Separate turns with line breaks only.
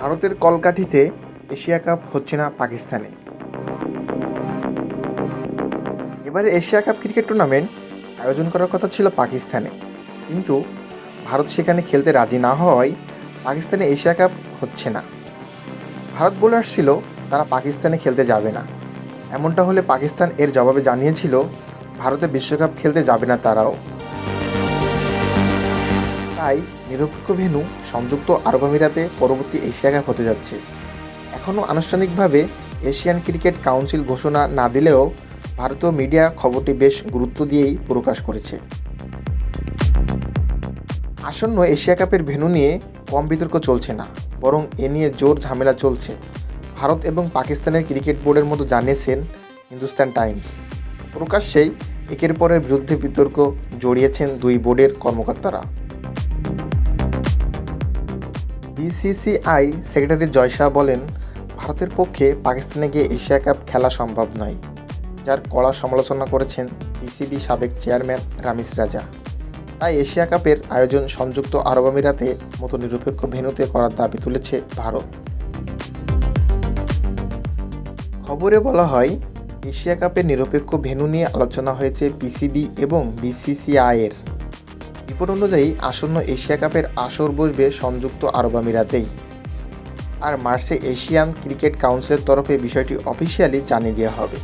ভারতের কলকাঠিতে Asia cup হচ্ছে না পাকিস্তানে। এবারে এশিয়া কাপ ক্রিকেট টুর্নামেন্ট আয়োজন করার কথা ছিল পাকিস্তানে। কিন্তু ভারত সেখানে খেলতে রাজি না হওয়ায় পাকিস্তানে এশিয়া কাপ হচ্ছে না। ভারত বলে আসছিল, তারা পাকিস্তানে খেলতে যাবে না। এমনটা হলে পাকিস্তান এর জবাবে জানিয়েছিল, ভারতে বিশ্বকাপ খেলতে যাবে না তারাও। তাই নিরপেক্ষ ভেন্যু সংযুক্ত আরব আমিরাতে পরবর্তী এশিয়া কাপ হতে যাচ্ছে। এখনও আনুষ্ঠানিকভাবে এশিয়ান ক্রিকেট কাউন্সিল ঘোষণা না দিলেও ভারতীয় মিডিয়া খবরটি বেশ গুরুত্ব দিয়েই প্রকাশ করেছে। আসন্ন এশিয়া কাপের ভেন্যু নিয়ে কম বিতর্ক চলছে না, বরং এ নিয়ে জোর ঝামেলা চলছে। ভারত এবং পাকিস্তানের ক্রিকেট বোর্ডের মতো জানিয়েছেন হিন্দুস্তান টাইমস। প্রকাশ্যেই একের পরের বিরুদ্ধে বিতর্ক জড়িয়েছেন দুই বোর্ডের কর্মকর্তারা। বিসিসিআই সেক্রেটারি জয় শাহ বলেন, ভারতের পক্ষে পাকিস্তানে গিয়ে এশিয়া কাপ খেলা সম্ভব নয়, যার কড়া সমালোচনা করেছেন বিসিবি সাবেক চেয়ারম্যান রামিস রাজা। তাই এশিয়া কাপের আয়োজন সংযুক্ত আরব আমিরাতে মতো নিরপেক্ষ ভেন্যুতে করার দাবি তুলেছে ভারত। খবরে বলা হয়, এশিয়া কাপের নিরপেক্ষ ভেন্যু নিয়ে আলোচনা হয়েছে পিসিবি এবং বিসিসিআইয়ের। রিপোর্ট অনুযায়ী আসন্ন এশিয়া কাপের আসর বসবে সংযুক্ত আরব আমিরাতেই। আর মার্চে এশিয়ান ক্রিকেট কাউন্সিলের তরফে বিষয়টি অফিসিয়ালি জানিয়ে দেওয়া হবে।